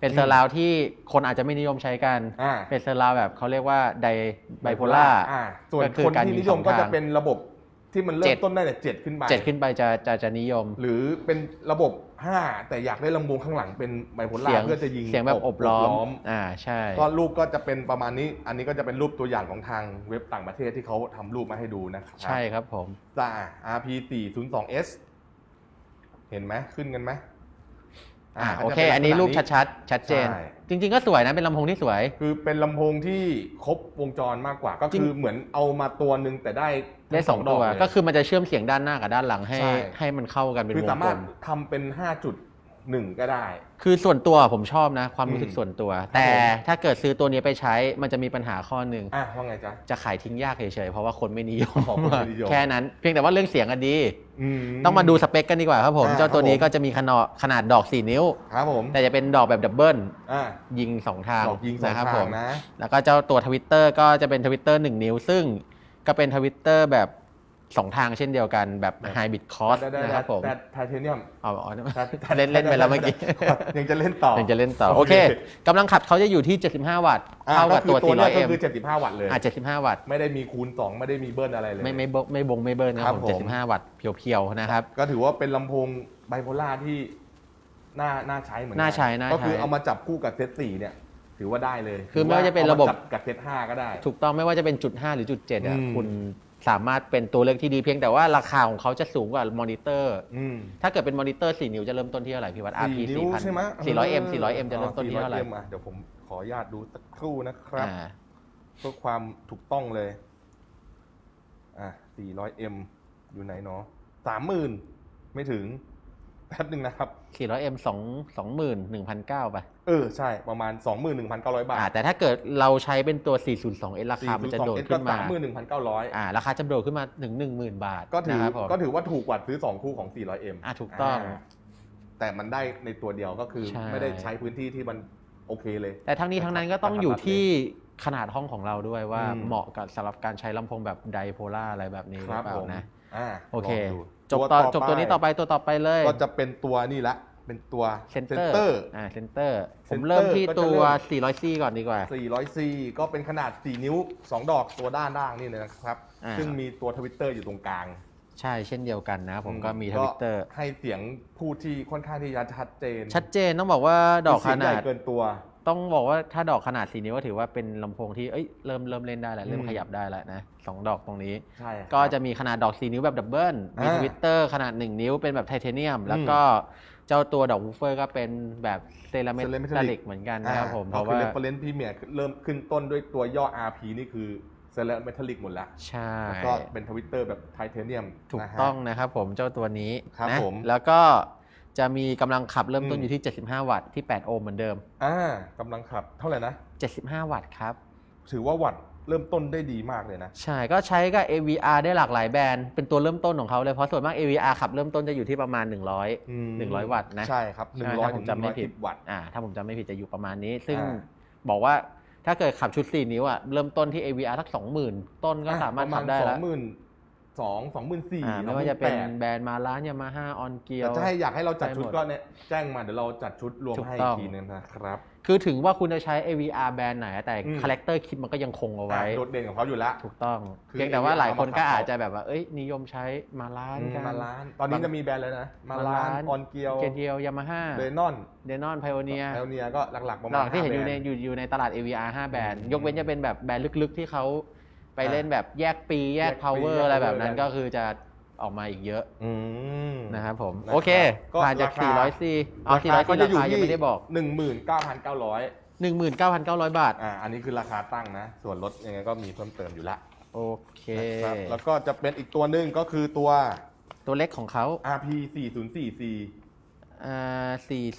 Speaker 2: เป็นเซอร์ราวที่คนอาจจะไม่นิยมใช้กัน
Speaker 1: อ่า
Speaker 2: เป็นเซอร์ราวแบบเขาเรียกว่าไดไบโพล่า
Speaker 1: อ่าส่วน
Speaker 2: ก็คือ
Speaker 1: คน
Speaker 2: การ
Speaker 1: ที่
Speaker 2: ยิง
Speaker 1: นิยม
Speaker 2: สอง
Speaker 1: ก็
Speaker 2: ทาง
Speaker 1: จะเป็นระบบที่มันเริ่
Speaker 2: เจ็
Speaker 1: ม
Speaker 2: ด
Speaker 1: ต้นได้แต่เจ็ดขึ้นไป
Speaker 2: เจ็ดขึ้นไปจะจะจะนิยม
Speaker 1: หรือเป็นระบบ5แต่อยากได้ลำโพงข้างหลังเป็นไบโพล่า
Speaker 2: เสียง
Speaker 1: เพื่อจะยิง
Speaker 2: เสียงแบบอบล้อม อ่าใช่
Speaker 1: ก็รูปก็จะเป็นประมาณนี้ อันนี้ก็จะเป็นรูปตัวอย่างของทางเว็บต่างประเทศที่เขาทำรูปมาให้ดูนะครับ
Speaker 2: ใช่ครับผม
Speaker 1: จ้า RP 4 0 2 S เห็นไหมขึ้นกันไหม
Speaker 2: อ่า
Speaker 1: ก็
Speaker 2: โอ
Speaker 1: จะ
Speaker 2: เค
Speaker 1: ป็น
Speaker 2: อันนี้
Speaker 1: ลักษณะ
Speaker 2: รูปชัดๆชัดเจน
Speaker 1: ใช่
Speaker 2: จริง ๆ ก็สวยนะเป็นลำโพงที่สวย
Speaker 1: คือเป็นลำโพงที่ครบวงจรมากกว่า ก็
Speaker 2: จริง
Speaker 1: คือเหมือนเอามาตัวหนึ่งแต่ได้
Speaker 2: ได้สอง
Speaker 1: ด
Speaker 2: ตัว
Speaker 1: เลย
Speaker 2: ก็คือมันจะเชื่อมเสียงด้านหน้ากับด้านหลังให้
Speaker 1: ใช่
Speaker 2: ให้มันเข้ากันเป็น
Speaker 1: คือ
Speaker 2: วง
Speaker 1: สาก
Speaker 2: ล
Speaker 1: มารถ
Speaker 2: ม
Speaker 1: ทำเป็น 5 จุด หนึ่งก็ได้
Speaker 2: คือส่วนตัวผมชอบนะ ความรู้สึก
Speaker 1: อืม
Speaker 2: ส่วนตัว แต่ถ้าเกิดซื้อตัวนี้ไปใช้มันจะมีปัญหาข้อหนึ่ง
Speaker 1: อะว่าไงจ๊ะ
Speaker 2: จะขายทิ้งยากเฉยๆเพราะว่าคนไม่นิยม
Speaker 1: อ๋อคนไม่นิยม
Speaker 2: แค่นั้น เพียงแต่ว่าเรื่องเสียงอะดี
Speaker 1: อื
Speaker 2: ต้องมาดูสเปคกันดีกว่าครับผม
Speaker 1: อ่า
Speaker 2: เจ้าตัวนี้
Speaker 1: ครับผม
Speaker 2: ก็จะมีขนาดขนาดดอก 4 นิ้ว
Speaker 1: ครับผม
Speaker 2: แต่จะเป็นดอกแบบดับเบิล
Speaker 1: อะ
Speaker 2: ยิง 2 ทาง
Speaker 1: ดอกยิงสอง
Speaker 2: นะครับ
Speaker 1: ทา
Speaker 2: ผ
Speaker 1: ง
Speaker 2: ม
Speaker 1: นะ
Speaker 2: แล้วก็เจ้าตัวทวิตเตอร์ก็จะเป็นทวิตเตอร์1นิ้ว ซึ่งก็เป็นทวิตเตอร์แบบ 2ทางเช่นเดียวกันแบบ
Speaker 1: แบบ
Speaker 2: ไฮบิดคอส
Speaker 1: ได้ได้
Speaker 2: นะครับผม
Speaker 1: แต่ไทเทเนียม
Speaker 2: เอาเอาเล่นเล่นไปแล้วเมื่อกี้
Speaker 1: ยังจะเล่นต่อ
Speaker 2: ยังจะเล่นต่อ
Speaker 1: โอ
Speaker 2: โอ
Speaker 1: เค
Speaker 2: เคกำลังขับเขาจะอยู่ที่ 75 วัตต์
Speaker 1: อะ
Speaker 2: เท่ากับ
Speaker 1: ก็คือ
Speaker 2: ตัว
Speaker 1: ตัวเนี้ยก็
Speaker 2: 400M
Speaker 1: คือ 75 วัตต์เลย
Speaker 2: อะ75 วัตต์
Speaker 1: ไม่ได้มีคูณ 2 ไม่ได้มีเบิ้ลอะไรเลย
Speaker 2: ไม่ไม่บไม่บงไม่เบิร์นนะครับ
Speaker 1: ครับ
Speaker 2: ผม
Speaker 1: ผม
Speaker 2: 75 วัตต์เพียวๆนะครับ
Speaker 1: ก็ถือว่าเป็นลำโพงไบโพล่าที่น่าน่าใช้เหมือนกั
Speaker 2: น่าใช้น่าใช้
Speaker 1: ก็คือเอามาจับคู่กับเซต4เนี่ยถือว่าได้เลย
Speaker 2: คือไม่ว่าจะเป็นระบบ
Speaker 1: อมจักับเซต5ก็ได้
Speaker 2: ถูกต้องไม่ว่าจะเป็นจุด5หรือจุด7อะ
Speaker 1: อืม
Speaker 2: คุณ สามารถเป็นตัวเลือกที่ดีเพียงแต่ว่าราคาของเขาจะสูงกว่ามอนิเตอร์
Speaker 1: อืม
Speaker 2: ถ้าเกิดเป็นมอนิเตอร์4นิ้วจะเริ่มต้นที่เท่าไหร่พี่วัด RP
Speaker 1: สี่นิ้วใช่ไหม
Speaker 2: 400M 400M จะเริ่มต้นที่เท่าไหร่
Speaker 1: 400M อะเดี๋ยวผมขออนุญาตดูสักครู่นะครับ
Speaker 2: อ่า
Speaker 1: เพื่อความถูกต้องเลย อะ 400M อยู่ไหนเนาะ30,000 ไม่ถึง แป๊บหนึ่งนะครับ
Speaker 2: 400M 2 21,900ป่ะ
Speaker 1: เออใช่ประมาณ 21,900 บา
Speaker 2: อ่า
Speaker 1: ท
Speaker 2: แต่ถ้าเกิดเราใช้เป็นตัว 402S ราคามันจะโดด
Speaker 1: 402S
Speaker 2: ขึ้นมา
Speaker 1: ก็31,900
Speaker 2: อ่าราคาจะโดดขึ้นมาถึง10,000 บาท
Speaker 1: ก็ถือ
Speaker 2: นะครับผม
Speaker 1: ก็ถือว่าถูกกว่าซื้อ 2 คู่ของ 400M
Speaker 2: อ่าถูกต้องา
Speaker 1: แต่มันได้ในตัวเดียวก็คือ
Speaker 2: ใช่
Speaker 1: ไม่ได้ใช้พื้นที่ที่มันโอเคเลย
Speaker 2: แต่ทั้งนี้ทั้งนั้นก็ต้อง
Speaker 1: กระทัด
Speaker 2: อยู่
Speaker 1: รัดเลย
Speaker 2: ที่ขนาดห้องของเราด้วยว่า
Speaker 1: อืม
Speaker 2: เหมาะกับสำหรับการใช้ลำโพงแบบไดโพล่าอะไรแบบนี้ห
Speaker 1: ค
Speaker 2: รือ
Speaker 1: รับ
Speaker 2: เปล่า
Speaker 1: ผม
Speaker 2: นะ
Speaker 1: อ่า
Speaker 2: โอเค
Speaker 1: ลงดู
Speaker 2: จบต่อจบตัวนี้ต่อไปตัวต่อไปเลย
Speaker 1: ก็จะเป็นตัวนี่ละ เป็นตัว
Speaker 2: เซนเตอร์
Speaker 1: Center
Speaker 2: อ่าเซนเตอร์ผม
Speaker 1: Center
Speaker 2: เริ่มที่
Speaker 1: ก็จะ
Speaker 2: ตัว
Speaker 1: เริ่ม
Speaker 2: 400C ก่อนดีกว่า
Speaker 1: 400C ก็เป็นขนาด 4 นิ้ว 2 ดอกตัวด้านล่างนี่เลยนะครับ
Speaker 2: อ่า
Speaker 1: ซึ่งมีตัวทวิตเตอร์อยู่ตรงกลาง
Speaker 2: ใช่เช่นเดียวกันนะ ผมก็มีท
Speaker 1: ก็
Speaker 2: วิตเตอร์
Speaker 1: ให้เสียงพูดที่ค่อนข้างที่จะชัดเจน
Speaker 2: ชัดเจนต้องบอกว่าดอกข
Speaker 1: เสียงให
Speaker 2: นา
Speaker 1: ญ่
Speaker 2: ด
Speaker 1: เกินตัว
Speaker 2: ต้องบอกว่าถ้าดอกขนาด4นิ้วก็ถือว่าเป็นลำโพงที่เอ้ยเริ่มเริ่มเล่นได้แล้วเริ่ม
Speaker 1: อืม
Speaker 2: ขยับได้แล้วนะสองดอกตรงนี้
Speaker 1: ใช่ครับ
Speaker 2: ก็จะมีขนาดดอก4นิ้วแบบดับเบิลมี
Speaker 1: อ่า
Speaker 2: ทวิตเตอร์ขนาด 1 นิ้วเป็นแบบไทเทเนียม แล้ว
Speaker 1: อืม
Speaker 2: ก็เจ้าตัวดอกวูฟเฟอร์ก็เป็นแบบเซรามิ
Speaker 1: Ceramic
Speaker 2: กเหมือนกันนะครับผม เพ
Speaker 1: เพราะ
Speaker 2: ราะ
Speaker 1: ว่า
Speaker 2: ว่า
Speaker 1: เรฟเฟรนซ์พรีเมียร์เริ่มขึ้นต้นด้วยตัวย่อ RP นี่คือเซเลเมทัลลิกหมดแล้ว
Speaker 2: ใช่
Speaker 1: แล้วก็เป็นทวิตเตอร์แบบไทเทเนียม
Speaker 2: ถูก
Speaker 1: นะฮะ
Speaker 2: ต้องนะครับผมเจ้าตัวนี้
Speaker 1: ครับ
Speaker 2: นะ
Speaker 1: ผม
Speaker 2: แล้วก็ จะมีกำลังขับเริ่มต้น
Speaker 1: อืม
Speaker 2: อยู่ที่ 75 วัตต์ที่ 8 โอห์มเหมือนเดิม
Speaker 1: อ่ากำลังขับเท่าไหร่นะ
Speaker 2: 75 วัตต์ครับ
Speaker 1: ถือว่าวัตต์เริ่มต้นได้ดีมากเลยนะ
Speaker 2: ใช่ก็ใช้กับ AVR ได้หลากหลายแบรนด์เป็นตัวเริ่มต้นของเขาเลย เพราะส่วนมาก AVR ขับเริ่มต้นจะอยู่ที่ประมาณ 100
Speaker 1: อืม
Speaker 2: 100 วัตต์นะ
Speaker 1: ใช่ครับ
Speaker 2: ใช่
Speaker 1: 100
Speaker 2: ถ้าผ
Speaker 1: ถึ
Speaker 2: ม
Speaker 1: ง
Speaker 2: จำไม่ผิด
Speaker 1: 110วัตต์
Speaker 2: อ่าถ้าผมจำไม่ผิดจะอยู่ประมาณนี้ ซึ่ง
Speaker 1: อ่า
Speaker 2: บอกว่าถ้าเกิดขับชุด 4 นิ้วอะเริ่มต้นที่ AVR สัก 20,000 ต้นก็สามารถขับได้
Speaker 1: สอ
Speaker 2: แล้
Speaker 1: ง
Speaker 2: ว
Speaker 1: หมื่น สองสองหมื่นสี่
Speaker 2: อ่าไม่ว่าจะเป็นแบรนด์มาล้านยามาฮ่าออนเกีย
Speaker 1: แต่
Speaker 2: ว
Speaker 1: ถ้าให้อยากให้เราจัด
Speaker 2: ได้หมด
Speaker 1: ชุดก็เนี่ยแจ้งมาเดี๋ยวเราจัดชุดรวม
Speaker 2: ถูก
Speaker 1: ให้
Speaker 2: ต้
Speaker 1: อี
Speaker 2: อง
Speaker 1: กทีนึงนะครับ
Speaker 2: คือถึงว่าคุณจะใช้ AVR แบรนด์ไหน แต่
Speaker 1: อืม
Speaker 2: คาแรคเตอร์คลิปมันก็ยังคงเอาไว้
Speaker 1: อะโดดเด่นของเขาอยู่แล้ว
Speaker 2: ถูกต้อง
Speaker 1: คือ
Speaker 2: เพียงแต่ว่า
Speaker 1: AVR
Speaker 2: หลายคนก็
Speaker 1: มาขับ
Speaker 2: อาจจะแบบว่า เอ้ย นิยมใช้มาล้าน
Speaker 1: อืม
Speaker 2: กัน
Speaker 1: มาล้าน ตอนนี้จะมีแบรนด์เลยนะ มาล้าน ออนเกียว
Speaker 2: เกเดียวยามาฮ่า
Speaker 1: เดนอน
Speaker 2: เดนอนไพโอเนีย
Speaker 1: แอลเนียก็หลักๆประ
Speaker 2: ห
Speaker 1: มาณ
Speaker 2: ลักที่เห็นอยู่ใน
Speaker 1: ห้าแบรด์
Speaker 2: อยู่อยู่ในตลาด AVR 5 แบรนด์
Speaker 1: อืม
Speaker 2: ยกเว้นจะเป็นแบบแบรนด์ลึกๆ ที่เขา ไป
Speaker 1: อ่า
Speaker 2: เล่นแบบแยกปีแยก
Speaker 1: แยกปี
Speaker 2: power
Speaker 1: แยก
Speaker 2: อะไรแบบนั้น
Speaker 1: power
Speaker 2: ก็คือจะออกมาอีกเยอะ
Speaker 1: อืม
Speaker 2: นะครับผม
Speaker 1: นะครับ
Speaker 2: โอเค
Speaker 1: ก็
Speaker 2: ผ่านจาก
Speaker 1: ราคา
Speaker 2: 400ซีอ๋อ400ซีราคายังไม่ได้บอก
Speaker 1: หนึ่งหมื่นเก้าพันเก้าร้อย
Speaker 2: 19,900 บาท
Speaker 1: อ่า อันนี้คือราคาตั้งนะ ส่วนลดยังไงก็มีเพิ่มเติมอยู่ละ
Speaker 2: โอเค
Speaker 1: นะครับแล้วก็จะเป็นอีกตัวหนึ่งก็คือตัว
Speaker 2: ตัวเล็กของเขา
Speaker 1: RP 404C
Speaker 2: อ่า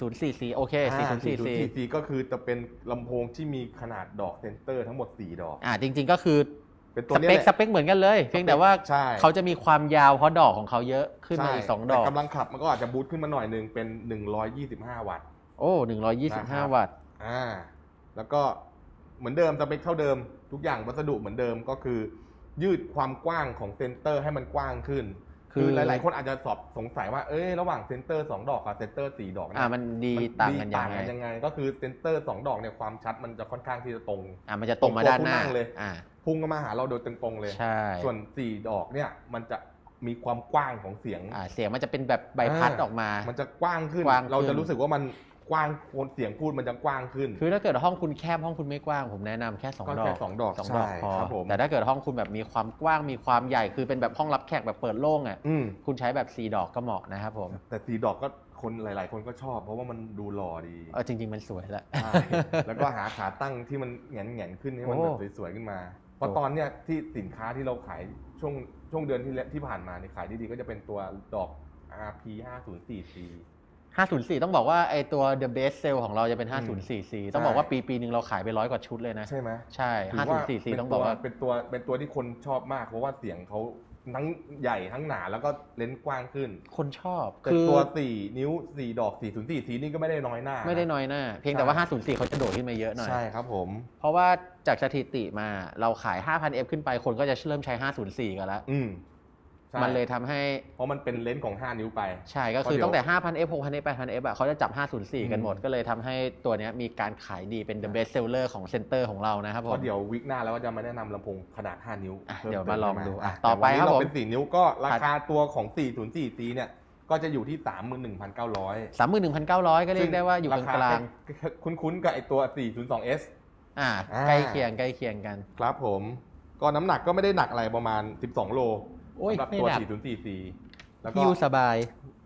Speaker 2: 4044 โอเค 4044
Speaker 1: 404C ก็คือจะเป็นลำโพงที่มีขนาดดอกเซนเตอร์ทั้งหมด 4 ดอก
Speaker 2: อ่าจริงๆก็คือ
Speaker 1: เป็นตัว
Speaker 2: ส
Speaker 1: นี้
Speaker 2: เป
Speaker 1: แห
Speaker 2: ค
Speaker 1: ละ
Speaker 2: สเปคเหมือนกันเลย เพียงแต่ว่า
Speaker 1: ใช่
Speaker 2: เขาจะมีความยาวเพราะดอกของเขาเยอะขึ้นมาอีก
Speaker 1: ใช่
Speaker 2: 2ดอก
Speaker 1: แต่กำลังขับมันก็อาจจะบูตขึ้นมาหน่อยหนึงเป็น 125 วัตต์
Speaker 2: โอ้
Speaker 1: นะครับ
Speaker 2: 125วัตต์
Speaker 1: อ่า แล้วก็เหมือนเดิมสเปคเท่าเดิม ทุกอย่างวัสดุเหมือนเดิมก็คือ ยืดความกว้างของเซนเตอร์ให้มันกว้างขึ้น คือหลาย ๆ คนอาจจะสอบสงสัยว่าเอ้ยระหว่างเซนเตอร์2ดอกกับเซนเตอร์4ดอกเย
Speaker 2: อ่ามันดี
Speaker 1: มัน
Speaker 2: ต่างกันยั
Speaker 1: ต่าง
Speaker 2: งไง
Speaker 1: กันยังไง ก็คือเซนเตอร์2ดอกเนี่ยความชัดมันจะค่อนข้างที่จะตรง
Speaker 2: อ่ามันจะตรงมาด้านหน้า
Speaker 1: ตรงตัวผู้นั่งเลย
Speaker 2: อ่า
Speaker 1: พุ่งเข้ามาหาเราโดยตรงๆเลย
Speaker 2: ใช่
Speaker 1: ส่วน4ดอกเนี่ยมันจะมีความกว้างของเสียง
Speaker 2: อ่าเสียงมันจะเป็นแบบใบพัดออกมา
Speaker 1: มันจะกว้างขึ้น
Speaker 2: กว้างขึ้น
Speaker 1: เราจะรู้สึกว่ามันกว้างเสียงพูดมันจะกว้างขึ้น
Speaker 2: คือถ้าเกิดห้องคุณแคบห้องคุณไม่กว้างผมแนะนำแค่สอง
Speaker 1: ก็
Speaker 2: ดอ
Speaker 1: แค่
Speaker 2: ก
Speaker 1: สองดอก
Speaker 2: สองดอก
Speaker 1: ใช่
Speaker 2: พอ
Speaker 1: ครับผม
Speaker 2: แต่ถ้าเกิดห้องคุณแบบมีความกว้างมีความใหญ่คือเป็นแบบห้องรับแขกแบบเปิดโล่งอะ
Speaker 1: อืม
Speaker 2: คุณใช้แบบ4ดอกก็เหมาะนะครับผม
Speaker 1: แต่สีดอกก็คนหลาย ๆ คนก็ชอบ เพราะว่ามันดูหล่อดี
Speaker 2: เออจริง ๆ มันสวยแหละ
Speaker 1: ใช่แล้วก็หาขาตั้งที่มันแหงนแหงนๆขึ้นให้มัน
Speaker 2: โอ้
Speaker 1: แบบสวยๆขึ้นมา เพราะ
Speaker 2: โอ้
Speaker 1: ตอนเนี้ยที่สินค้าที่เราขายช่วงช่วงเดือนที่แล้วที่ผ่านมาเนี่ยขายดีๆก็จะเป็นตัวดอก RP 504C
Speaker 2: 504 ต้องบอกว่าไอตัว the best sell ของเราจะเป็น 504C ต้องบอกว่าปีปีหนึ่งเราขายไปร้อยกว่าชุดเลยนะ
Speaker 1: ใช่ไหม
Speaker 2: ใช่
Speaker 1: ถือว่า
Speaker 2: 504C
Speaker 1: เป็น
Speaker 2: ต้องบอกว่า
Speaker 1: เป็นตัวเป็นตัวที่คนชอบมากเพราะว่าเสียงเขา ทั้งใหญ่ทั้งหนาแล้วก็เลนส์กว้างขึ้น
Speaker 2: คนชอบ
Speaker 1: แต่
Speaker 2: คือ
Speaker 1: ตัว 4 นิ้ว 4 ดอก 404 สีนี่ก็ไม่ได้น้อยหน้า
Speaker 2: ไม่ได้น้อยหน้า เพียงแต่ว่า 504 เขาจะโดดขึ้นมาเยอะหน่อย
Speaker 1: ใช่ครับผม
Speaker 2: เพราะว่าจากสถิติมาเราขาย 5,000F ขึ้นไปคนก็จะเริ่มใช้ 504 กันแล้ว
Speaker 1: อืมใช่
Speaker 2: มันเลยทำให้
Speaker 1: เพราะมันเป็นเลนส์ของ 5 นิ้วไป
Speaker 2: ใช่ ก็คือ
Speaker 1: เพราะเดี๋ยว
Speaker 2: ตั้งแต่ 5,000F 6,000F 8,000F อะเขาจะจับ 504 กันหมด
Speaker 1: อืม
Speaker 2: ก็เลยทำให้ตัวเนี้ยมีการขายดีเป็น the best seller ของเซ็นเตอร์ของเรานะครับผ
Speaker 1: เพ
Speaker 2: ม
Speaker 1: ราะเดี๋ยววิกหน้าแล้วก็จะมาแนะนำลำโพงขนาด 5 นิ้ว
Speaker 2: อะ
Speaker 1: พิ่
Speaker 2: เดี๋ยว
Speaker 1: ติ
Speaker 2: มาลองดู
Speaker 1: ขึ้
Speaker 2: อะ
Speaker 1: มา
Speaker 2: ต่อไป
Speaker 1: แต่วันนี้
Speaker 2: ครับ
Speaker 1: เรา
Speaker 2: ผม
Speaker 1: เป็น 4 นิ้วก็ราคาตัวของ 404สีเนี่ยก็จะอยู่ที่ 31,900
Speaker 2: 31,900 ก็เรียกได้ว่าอยู่กลาง
Speaker 1: ๆคุ้นๆกับไอตัว 402S
Speaker 2: ๆอ่า
Speaker 1: อ่า
Speaker 2: ใกล้เคียงใกล้เคียงกัน
Speaker 1: ครับผม ก็น้ำหนักก็ไม่ได้หนักอะไรประมาณ 12 โล
Speaker 2: โอ้ย
Speaker 1: สำหรับ
Speaker 2: ไม่
Speaker 1: ตัว
Speaker 2: หนัก
Speaker 1: 404สีแล้วก็
Speaker 2: ฮิวสบาย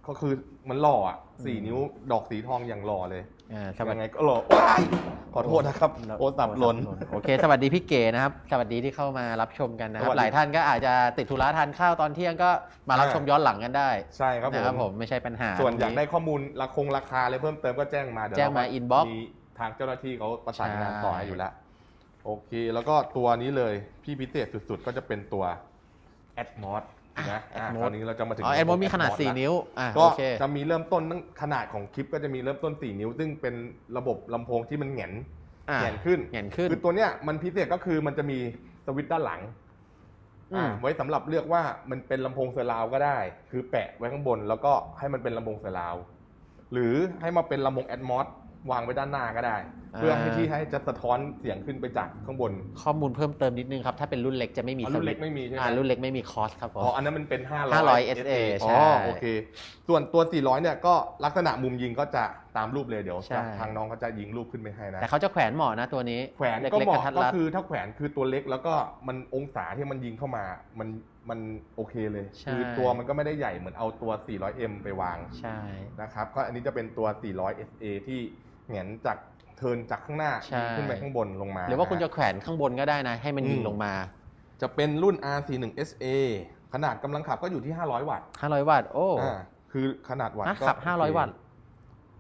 Speaker 1: ก็คือมันหล่ออะ
Speaker 2: อื
Speaker 1: สี่
Speaker 2: ม
Speaker 1: นิ้วดอกสีทองอย่างหล่อเลย
Speaker 2: อ่าสวัส
Speaker 1: ยัง
Speaker 2: ดี
Speaker 1: ไงก็หล่อว้ายขอโทษนะครับโอสับหล่น
Speaker 2: โอเค สวัสดีพี่เก๋นะครับ สวัสดีที่เข้ามารับชมกันนะครั
Speaker 1: สวั
Speaker 2: บ
Speaker 1: สดี
Speaker 2: หลายท่านก็อาจจะติดธุระทานข้าวตอนเที่ยงก็มารับ
Speaker 1: อ่า
Speaker 2: ชมย้อนหลังกันได้
Speaker 1: ใช่ครับ
Speaker 2: นะครับ
Speaker 1: ผ
Speaker 2: ผมมไม่ใช่ปัญหา
Speaker 1: ส่วนอยาก
Speaker 2: ตรง
Speaker 1: ได้ข้อมูลราคงราคาอะไรเพิ่มเติมก็แจ้งมาเดี๋ยว
Speaker 2: แจ้งมา
Speaker 1: เร
Speaker 2: inbox
Speaker 1: มีทางเจ้าหน้าที่เขาประสานงาน
Speaker 2: ใช่
Speaker 1: ต่อให้อยู่แล้ว โอเค แล้วก็ตัวนี้เลยพี่พิเศษสุดๆ ก็จะเป็นตัว Atmos นะอะ
Speaker 2: Atmos
Speaker 1: คราวนี้เราจะมาถึง
Speaker 2: อ๋อแอนโมมีขนาด
Speaker 1: Atmos ละ
Speaker 2: 4 นิ้ว อ่า
Speaker 1: ก็
Speaker 2: โอเค
Speaker 1: จะมีเริ่มต้นตั้งขนาดของคลิปก็จะมีเริ่มต้น 4 นิ้ว ซึ่งเป็นระบบลำโพงที่มันแหงน
Speaker 2: อ่า
Speaker 1: แหงนขึ้น
Speaker 2: แหงนขึ้น
Speaker 1: คือตัวเนี้ยมันพิเศษก็คือมันจะมีสวิตช์ด้านหลัง
Speaker 2: อืม
Speaker 1: อ่าไว้สำหรับเลือกว่ามันเป็นลำโพงเซอร์ราวด์ก็ได้ คือแปะไว้ข้างบนแล้วก็ให้มันเป็นลำโพงเซอร์ราวด์หรือให้มาเป็นลำโพงแอดมอส วางไว้ด้านหน้าก็ได้ เพื่อให้ที่ให้จะสะท้อนเสียงขึ้นไปจากข้างบน
Speaker 2: ข้อมูลเพิ่มเติมนิดนึงครับ ถ้าเป็นรุ่นเล็กจะไม่มี
Speaker 1: อ๋อรุ่นเล็กไม่มีใช่ไหม
Speaker 2: อ่ารุ่นเล็กไม่มีคอสครับผม
Speaker 1: อ๋ออันนั้นมันเป็น500
Speaker 2: 500 SA
Speaker 1: อ๋อ
Speaker 2: ใช่
Speaker 1: โอเค ส่วนตัว 400 เนี่ยก็ลักษณะมุมยิงก็จะตามรูปเลยเดี๋ยว
Speaker 2: ใช่
Speaker 1: ทางน้องเขาจะยิงรูปขึ้นไปให้นะ
Speaker 2: แต่เขาจะแขวนเหมาะนะตัวนี้
Speaker 1: แขวน
Speaker 2: เล็
Speaker 1: ก็
Speaker 2: ก
Speaker 1: เห
Speaker 2: ๆก
Speaker 1: มาะ
Speaker 2: ระทัด
Speaker 1: ก็
Speaker 2: รัด
Speaker 1: คือถ้าแขวนคือตัวเล็กแล้วก็มันองศาที่มันยิงเข้ามา มันมันโอเคเลย
Speaker 2: ใช่
Speaker 1: คือตัวมันก็ไม่ได้ใหญ่เหมือนเอาตัว 400M ไปวาง
Speaker 2: ใช่
Speaker 1: นะครับ ก็อันนี้จะเป็นตัว 400 SA ที่ เหงนจากเทิร์นจากข้างหน้า
Speaker 2: ใช่
Speaker 1: ยิงขึ้นไปข้างบนลงมา
Speaker 2: หรือว่าคุณจะ
Speaker 1: น
Speaker 2: แขวนข้างบนก็ได้นะ ให้มันยิง
Speaker 1: อืม
Speaker 2: ลงมา
Speaker 1: จะเป็นรุ่น R41 SA ขนาดกำลังขับก็อยู่ที่ 500 วัตต์
Speaker 2: 500 วัตต์โอ้
Speaker 1: อ่าคือขนาดวัตต์
Speaker 2: อะ
Speaker 1: ก็
Speaker 2: ขับ
Speaker 1: โอเค
Speaker 2: 500 วัตต์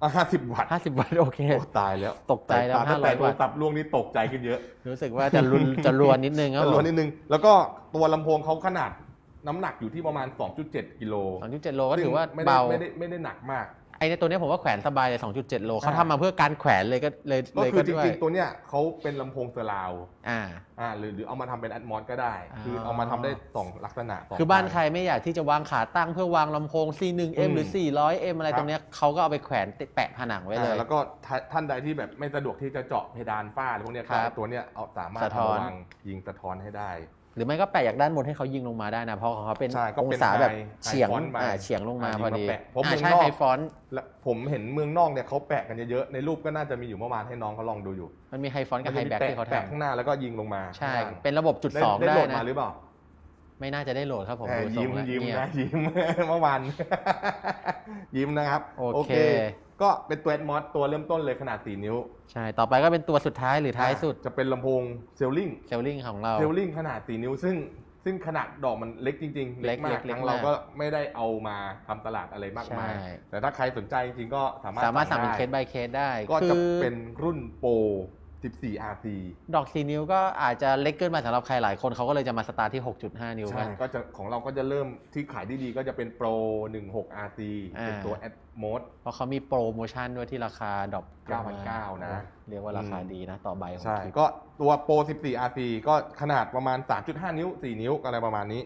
Speaker 1: อะ50 วัตต์
Speaker 2: 50 วัตต์โอเค
Speaker 1: โอ้ตายแล้ว
Speaker 2: ตกใจแล้ว
Speaker 1: ต่ตั้งแต่
Speaker 2: 500
Speaker 1: โท
Speaker 2: วั
Speaker 1: ร
Speaker 2: ตต์
Speaker 1: ศัพท์ล่วงนี่ตกใจขึ้นเยอะ
Speaker 2: รู้สึกว่าจะรุน จะรวนนิดนึงครับ
Speaker 1: จำ
Speaker 2: ผ
Speaker 1: นวน
Speaker 2: ม
Speaker 1: นิดนึง แล้วก็ตัวลำโพงเขาขนาดน้ำหนักอยู่ที่ประมาณ 2.7 กิโล
Speaker 2: 2.7โลก็ถือว่า
Speaker 1: ซึ่งไม่ได้
Speaker 2: เบา
Speaker 1: ไม่ได้ไม่ได้หนักมาก
Speaker 2: ไอ้ในตัวเนี้ยผมว่าแขวนสบายเลย 2.7 โลเขา
Speaker 1: อ่า
Speaker 2: ทำมาเพื่อการแขวนเลยก็เลย
Speaker 1: ก็
Speaker 2: เลย
Speaker 1: คื
Speaker 2: ก็
Speaker 1: อจ
Speaker 2: ด้วย
Speaker 1: ริงๆ ตัวเนี้ยเขาเป็นลำโพงเซอร์ราวด์
Speaker 2: อ่า
Speaker 1: อ่าหรือหรือเอามาทำเป็นแอดมอสก็ได้
Speaker 2: อ๋อ
Speaker 1: คือเอามาทำได้สองลักษณะสง
Speaker 2: คือบ้าน
Speaker 1: ทง
Speaker 2: ใครไม่อยากที่จะวางขาตั้งเพื่อวางลำโพง C1M หรือ 400M อะไร
Speaker 1: ครับ
Speaker 2: ตรงเนี้ยเขาก็เอาไปแขวนติดแปะผนังไว้เลย
Speaker 1: อ่าแล้วก็ท่าท่านใดที่แบบไม่สะดวกที่จะเจาะเพดานฝ้าอะไรพวกเนี้ย
Speaker 2: ครั
Speaker 1: ก็
Speaker 2: บ
Speaker 1: ตัวเนี้ยเอาสามารถ
Speaker 2: สะท้อน
Speaker 1: เามาวางยิงสะท้อนให้ได้
Speaker 2: ห รือไม่ก็แปะจากด้านบนให้เขายิงลงมาได้นะ เพราะของเขาเป็น
Speaker 1: ใช่ก็
Speaker 2: อง
Speaker 1: เป็น
Speaker 2: ศาแบบ
Speaker 1: high-
Speaker 2: เฉียง
Speaker 1: high font ไป
Speaker 2: อ่าเฉียงลงมา
Speaker 1: อ่า
Speaker 2: พอดี
Speaker 1: ยิงมาแปะเพราะ
Speaker 2: อ่า
Speaker 1: เมือง
Speaker 2: ใช่
Speaker 1: นอก
Speaker 2: ไฮฟอนต์
Speaker 1: และผมเห็นเมืองนอกเนี่ยเขาแปะกันเยอะๆในรูปก็น่าจะมีอยู่เมื่อวานให้น้องเขาลองดูอยู่
Speaker 2: มันมีไฮฟอนต์กับไฮ
Speaker 1: มันจะมี
Speaker 2: แบ็ก
Speaker 1: แปะ
Speaker 2: ที่เขา
Speaker 1: แปะ
Speaker 2: ทำ
Speaker 1: ข้างหน้าแล้วก็ยิงลงมา
Speaker 2: ใช่
Speaker 1: ข้างล่าง
Speaker 2: เป็นระบบจุดสอง
Speaker 1: ได้
Speaker 2: ได้
Speaker 1: โหลด
Speaker 2: นะ
Speaker 1: มาหรือเปล่า
Speaker 2: ไม่น่าจะได้โหลดครับผม
Speaker 1: แหม
Speaker 2: ดูทร
Speaker 1: ยิ้
Speaker 2: ง
Speaker 1: ม
Speaker 2: แล้ว
Speaker 1: ยิ้ม
Speaker 2: เงียบ
Speaker 1: นะยิ้ม เมื่อวาน ยิ้มนะครับ
Speaker 2: โอเค
Speaker 1: ก็เป็นตัวแอดมอสตัวเริ่มต้นเลยขนาด 4 นิ้ว
Speaker 2: ใช่ ต่อไปก็เป็นตัวสุดท้ายหรือท้ายสุด
Speaker 1: จะเป็นลำโพงเซลลิง
Speaker 2: เซลลิงของเรา
Speaker 1: เซลลิงขนาด 4 นิ้ว ซึ่งซึ่งขนาดดอกมันเล็กจริงๆ เล็กมาก
Speaker 2: เล็กๆ
Speaker 1: ทั้งเรา
Speaker 2: มาก
Speaker 1: ก็ไม่ได้เอามาทำตลาดอะไรมากมาย
Speaker 2: ใช่
Speaker 1: แต่ถ้าใครสนใจจริงๆก็สามารถ
Speaker 2: สามารถสั่งเป็น
Speaker 1: ได้
Speaker 2: เคส by เคสได้
Speaker 1: ก็
Speaker 2: คื
Speaker 1: จะ
Speaker 2: อ
Speaker 1: เป็นรุ่นโปร 14 RC
Speaker 2: ดอกสีนิ้วก็อาจจะเล็กเกินไปสำหรับใครหลายคนเขาก็เลยจะมาสตาร์ทที่ 6.5 นิ้วกั
Speaker 1: ใช่
Speaker 2: น
Speaker 1: ก็จะของเราก็จะเริ่มที่ขายดีๆก็จะเป็นโปร16 RC
Speaker 2: อ่า
Speaker 1: เป็นตัว Ad Mode
Speaker 2: เพราะเขามีโปรโมชั่นด้วยที่ราคาดรอปลงมา
Speaker 1: 9,900นะ
Speaker 2: เรียกว่าราคาดีนะ ต่อใบของ
Speaker 1: ใช่
Speaker 2: คลิป
Speaker 1: ก็ตัวโปร14 RC ก็ขนาดประมาณ 3.5 นิ้ว 4 นิ้วอะไรประมาณนี้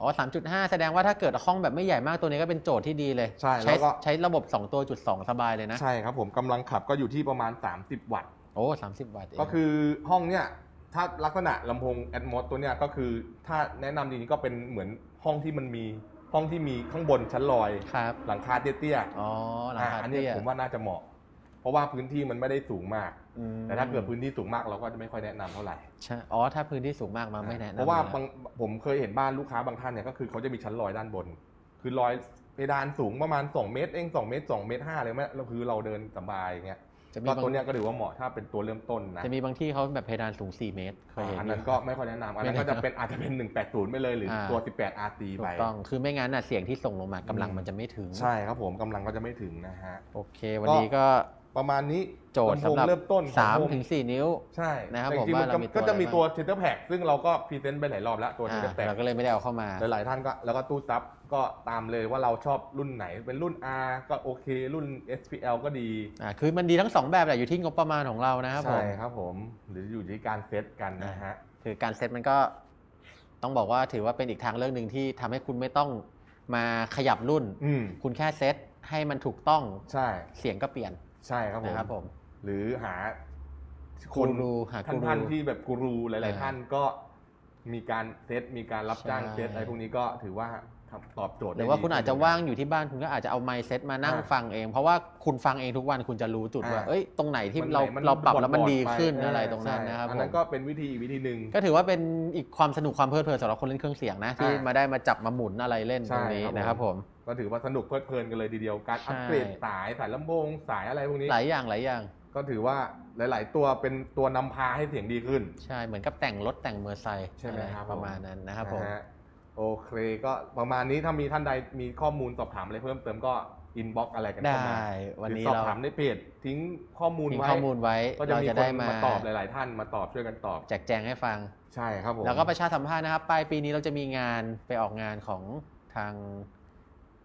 Speaker 2: อ๋อ 3.5 แสดงว่าถ้าเกิดห้องแบบไม่ใหญ่มากตัวนี้ก็เป็นโจทย์ที่ดีเลย
Speaker 1: ใช่แล้วก็
Speaker 2: ใช้ระบบ 2 ตัวจุด 2 สบายเลยนะ
Speaker 1: ใช่ครับผมกำลังขับก็อยู่ที่ประมาณ 30 วัตต์
Speaker 2: โอ้30วัตต์เง
Speaker 1: ก็คือห้องเนี้ยถ้าลักษณะลำโพง Atmos ตัวเนี้ยก็คือถ้าแนะนำจริงๆก็เป็นเหมือนห้องที่มันมีห้องที่มีข้างบนชั้นลอย
Speaker 2: ครับ
Speaker 1: หลังคาเตี้ย
Speaker 2: อ๋อหลั
Speaker 1: ๆ
Speaker 2: ง
Speaker 1: อ่า
Speaker 2: คา
Speaker 1: อันเนี้ย
Speaker 2: เตี้ย
Speaker 1: ผมว่าน่าจะเหมาะ เพราะว่าพื้นที่มันไม่ได้สูงมาก
Speaker 2: อืม
Speaker 1: แต่ถ้าเกิดพื้นที่สูงมากเราก็จะไม่ค่อยแนะนำเท่าไหร่
Speaker 2: ใช่อ๋อถ้าพื้นที่สูงมากมาไม่แนะนำ
Speaker 1: เพราะว่า
Speaker 2: อยู่แล้ว
Speaker 1: บางผมเคยเห็นบ้านลูกค้าบางท่านเนี่ยก็คือเขาจะมีชั้นลอยด้านบน คือลอยเพดานสูงประมาณ 2 เมตรเอง2เมตร2เมตร5เลยไหมเราคือเราเดินสบายอย่างเงี้ย
Speaker 2: จะมี
Speaker 1: ก็
Speaker 2: บาง
Speaker 1: ตัวเนี้ยก็ถือว่าเหมาะถ้าเป็นตัวเริ่มต้นนะ
Speaker 2: จะมีบางที่เขาแบบเพดานสูง 4 เมตรเคยเห็น
Speaker 1: อัน
Speaker 2: อยู่
Speaker 1: นั้นก็ไม่ค่อยแนะนำอันนั้น
Speaker 2: ไม่
Speaker 1: ก็
Speaker 2: แนะนำ
Speaker 1: จะเป็นอาจจะเป็น 180 ไปเลยหรืออา ตัว 18 RT
Speaker 2: ถู
Speaker 1: ไป
Speaker 2: กต้อง คือไม่งั้นน่ะเสียงที่ส่งลงมากำลัง
Speaker 1: อืม
Speaker 2: มันจะไม่ถึง
Speaker 1: ใช่ครับผมกำลังก็จะไม่ถึงนะฮะ
Speaker 2: โอเค วันนี้ก็
Speaker 1: ประมาณนี้
Speaker 2: โจทย์
Speaker 1: ลำโพง
Speaker 2: สำหรับ
Speaker 1: เริ่มต้นของ
Speaker 2: สาม
Speaker 1: โฮ
Speaker 2: ถึงสี่นิ้ว
Speaker 1: ใช่
Speaker 2: นะครับ
Speaker 1: แต่
Speaker 2: ผม
Speaker 1: จริงๆ
Speaker 2: ว่า
Speaker 1: มัน
Speaker 2: เรามีตัว
Speaker 1: ก็จะมี
Speaker 2: อะไรบ้าง
Speaker 1: ตัวเทเตอร์แพ็กซึ่งเราก็พรีเซนต์ไปหลายรอบแล้วตัวเท
Speaker 2: อ่า
Speaker 1: เตอร์แพ็ก
Speaker 2: เราก็เลยไม่ได้เอาเข้ามา
Speaker 1: หลายๆท่านก็แล้วก็ตู้ซับก็ตามเลยว่าเราชอบรุ่นไหนเป็นรุ่น R ก็โอเค รุ่น SPL ก็ดี
Speaker 2: อ่าคือมันดีทั้งสองแบบแหละอยู่ที่งบประมาณของเรานะครับผ
Speaker 1: ใช่
Speaker 2: ม
Speaker 1: ครับผมหรืออยู่ที่การเซตกันนะฮะ
Speaker 2: คือการเซตมันก็ต้องบอกว่าถือว่าเป็นอีกทางเลือกหนึ่งที่ทำให้คุณไม่ต้องมาขยับรุ่น
Speaker 1: อืม
Speaker 2: คุณแค่เซตให้มันถูกต้อง
Speaker 1: ใช่
Speaker 2: เสียงก็เปลี่ยน
Speaker 1: ใช่ครับผม
Speaker 2: นะครับผม
Speaker 1: หรือหา
Speaker 2: กูรูหา
Speaker 1: ท่าน
Speaker 2: กูรู
Speaker 1: ท่านที่แบบกูรูหลาย
Speaker 2: อ่า
Speaker 1: ๆท่านก็มีการเซตมีการรับจ้าง
Speaker 2: ใช่
Speaker 1: เซตอะไรพวกนี้ก็ถือว่า ทำตอบโจทย์
Speaker 2: ห
Speaker 1: ได้
Speaker 2: รือว่า
Speaker 1: ดี
Speaker 2: คุณอาจจะว่างอยู่ที่บ้านคุณก็อาจจะเอาไมค์เซตมานั่ง
Speaker 1: อ่า
Speaker 2: ฟังเอง เพราะว่าคุณฟังเองทุกวันคุณจะรู้จุดว่า
Speaker 1: อ่า
Speaker 2: เอ้ยตรงไหนที่
Speaker 1: มัน
Speaker 2: เรา
Speaker 1: ไหนมัน
Speaker 2: เราปรับแล้วมัน
Speaker 1: บอดๆ
Speaker 2: ดีขึ้น
Speaker 1: ไป
Speaker 2: อะไรตรงนั้น
Speaker 1: ใช่
Speaker 2: นะครับ
Speaker 1: อัน
Speaker 2: ผ
Speaker 1: นั้น
Speaker 2: ม
Speaker 1: ก็เป็นวิธีอีกวิธีหนึ่ง
Speaker 2: ก็ถือว่าเป็นอีกความสนุกความเพลิดเพลินสำหรับคนเล่นเครื่องเสียงนะที่
Speaker 1: อ่าม
Speaker 2: มาได้มาจับมาหมุนอะไรเล่น
Speaker 1: ใช่
Speaker 2: ตรงนี้
Speaker 1: ครับผม
Speaker 2: นะครับผม
Speaker 1: ก็ถือว่าสนุกเพลิดเพลินกันเลยทีเดียวการ
Speaker 2: ใช่
Speaker 1: อัปเกรดสายสายลำโพงสายอะไรพวกนี้
Speaker 2: หลายอย่างหลายอย่าง
Speaker 1: ก็ถือว่าหลาย ๆ ตัวเป็นตัวนำพาให้เสียงดีขึ้น
Speaker 2: ใช่เหมือนกับแต่งรถแต่งเมอร์ไซค์
Speaker 1: ใช่ไหมครับ
Speaker 2: ประมาณนั้นนะครับผม
Speaker 1: นะฮะ โอเคก็ประมาณนี้ถ้ามีท่านใดมีข้อมูลสอบถามอะไรเพิ่มเติมก็อินบ็อกอะไรกัน
Speaker 2: ได้
Speaker 1: เข้ามา
Speaker 2: วัน
Speaker 1: หรือ
Speaker 2: นี้
Speaker 1: สอบ
Speaker 2: เรา
Speaker 1: ถามในเพจทิ้งข้อมูล
Speaker 2: ทิ้ง
Speaker 1: ไว้
Speaker 2: ข้อมูลไว้
Speaker 1: ก็จะ
Speaker 2: เรา
Speaker 1: มี
Speaker 2: จะ
Speaker 1: ค
Speaker 2: ได้
Speaker 1: น
Speaker 2: มา
Speaker 1: มาตอบหลาย ๆ ท่านมาตอบช่วยกันตอบ
Speaker 2: แจกแจงให้ฟัง
Speaker 1: ใช่ครับผม
Speaker 2: แล้วก็ประชาสัมพันธ์นะครับปลายปีนี้เราจะมีงานไปออกงานของทาง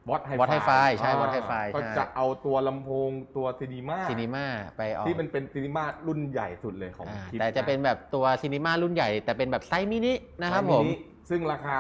Speaker 1: วอตไฮ
Speaker 2: Watt Hi-Fi ใช่ Watt Hi-Fi
Speaker 1: ก็
Speaker 2: ใช่
Speaker 1: จะเอาตัวลำโพงตัวซีนีมา
Speaker 2: ซีนีมาไปออก
Speaker 1: ที่มันเป็นซีนีมารุ่นใหญ่สุดเลยของ
Speaker 2: อ่า
Speaker 1: คิด
Speaker 2: แต่จะเป็นแบบตัวซีนีมารุ่นใหญ่ แต่เป็นแบบไซส์มินินะครับผม
Speaker 1: ซึ่ งราคา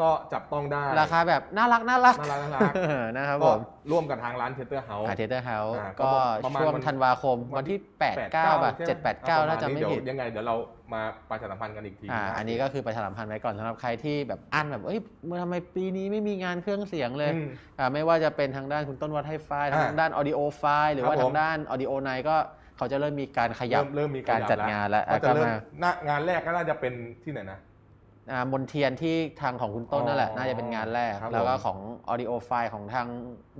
Speaker 1: ก็จับต้องได้
Speaker 2: ราคาแบบน่ารักน่ารัก
Speaker 1: น่ารักน่ารัก
Speaker 2: นะครับ
Speaker 1: ก็
Speaker 2: ผม
Speaker 1: ร่วมกับทางร้านเทเตอร์เฮาส์
Speaker 2: อาเทเตอร์เฮาส์
Speaker 1: อ่าก็
Speaker 2: ก็
Speaker 1: ประมาณ
Speaker 2: ช่วง
Speaker 1: วัน
Speaker 2: ธันวาคมวันที่ 8 9ป่ะ7 8 9ถ้าจำไม่ผิด
Speaker 1: เยวยังไงเดี๋ยวเรามาประชาสัมพันธ์กันอีกที
Speaker 2: อ่าะอันนี้ก็คือประชาสัมพันธ์ไว้ก่อนสำหรับใครที่แบบอั้นแบบเอ้ยเมื่อทำไมปีนี้ไม่มีงานเครื่องเสียงเลย
Speaker 1: อืม
Speaker 2: อ่าไม่ว่าจะเป็นทางด้านคุณต้นวัดให้ไฟล์
Speaker 1: อ่า
Speaker 2: ทางด้าน audio ไฟล์หรือว่า
Speaker 1: ครับผม
Speaker 2: ทางด้าน audio ไนก็เขาจะเริ่มมีการขยับ
Speaker 1: เริ่มเริ่มมี
Speaker 2: การ
Speaker 1: ขยับ
Speaker 2: จัดงานแล้ว
Speaker 1: ก็จะ
Speaker 2: ก็
Speaker 1: เริ่ม
Speaker 2: มา
Speaker 1: หน้างานแรกก็น่าจะเป็นที่ไหนนะ
Speaker 2: อ่ามนเทียนที่ทางของคุณต้นนั่นแหละ
Speaker 1: อ๋อ
Speaker 2: น่าจะเป็นงานแรก
Speaker 1: ครับ
Speaker 2: แล้วก็
Speaker 1: ผม
Speaker 2: ของ audio ไฟล์ของทาง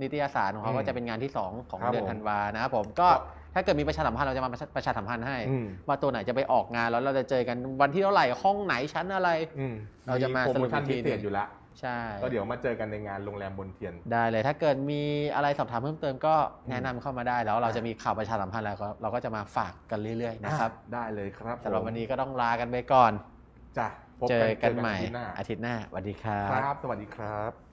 Speaker 2: นิตยสารของเขา
Speaker 1: อืม
Speaker 2: ก็จะเป็นงานที่ 2 ของ
Speaker 1: ครับ
Speaker 2: เดือน
Speaker 1: ผม
Speaker 2: ธันวานะครับผมก็
Speaker 1: ก็
Speaker 2: ถ้าเกิดมีประชาสัมพันธ์เราจะมาประชาสัมพันธ์ให้
Speaker 1: อืม
Speaker 2: ว่าตัวไหนจะไปออกงานแล้วเราจะเจอกันวันที่เท่าไหร่ห้องไหนชั้นอะไร
Speaker 1: อืม
Speaker 2: เราจะมา
Speaker 1: โปรโมชั่น
Speaker 2: สรุปอี
Speaker 1: พิ
Speaker 2: กที
Speaker 1: เศษอยู่แล้ว
Speaker 2: ใช่
Speaker 1: ก็เดี๋ยวมาเจอกันในงานโรงแรมบนเทียน
Speaker 2: ได้เลยถ้าเกิดมีอะไรสอบถามเพิ่มเติมก็แนะนำเข้ามาได้แล้วเราจะมีข่าวประชาสัมพันธ์แล้วก็เราก็จะมาฝากกันเรื่อยๆนะครับ
Speaker 1: ได้เลยครับ
Speaker 2: สำหรับ
Speaker 1: ผม
Speaker 2: วันนี้ก็ต้องลากันไปก่อน
Speaker 1: จ้ะพบ
Speaker 2: เจอกันใหม่
Speaker 1: เจออาทิตย์หน้า
Speaker 2: อาทิตย์หน้าสวัสดีครั
Speaker 1: ค
Speaker 2: บ
Speaker 1: รับ สวัสดีครับ